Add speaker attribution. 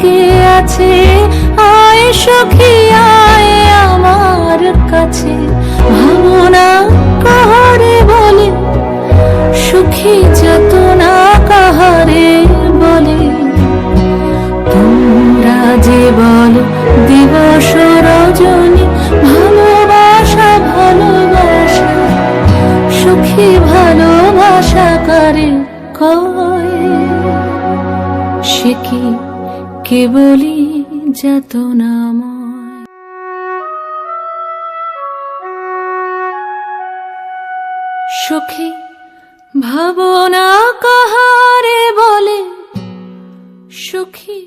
Speaker 1: কে আছে? আয় সখী, আয় আমার কাছে। ভাবনা কাহারে বলে, সুখী যত না কাহারে বলে। তোমরা যে বলো দিবস রজনী, ভালোবাসা ভালোবাসা, সুখী, ভালোবাসা করে কয়? সে কি কেবলই নাম সুখী ভাবনা কাহারে বলে সুখী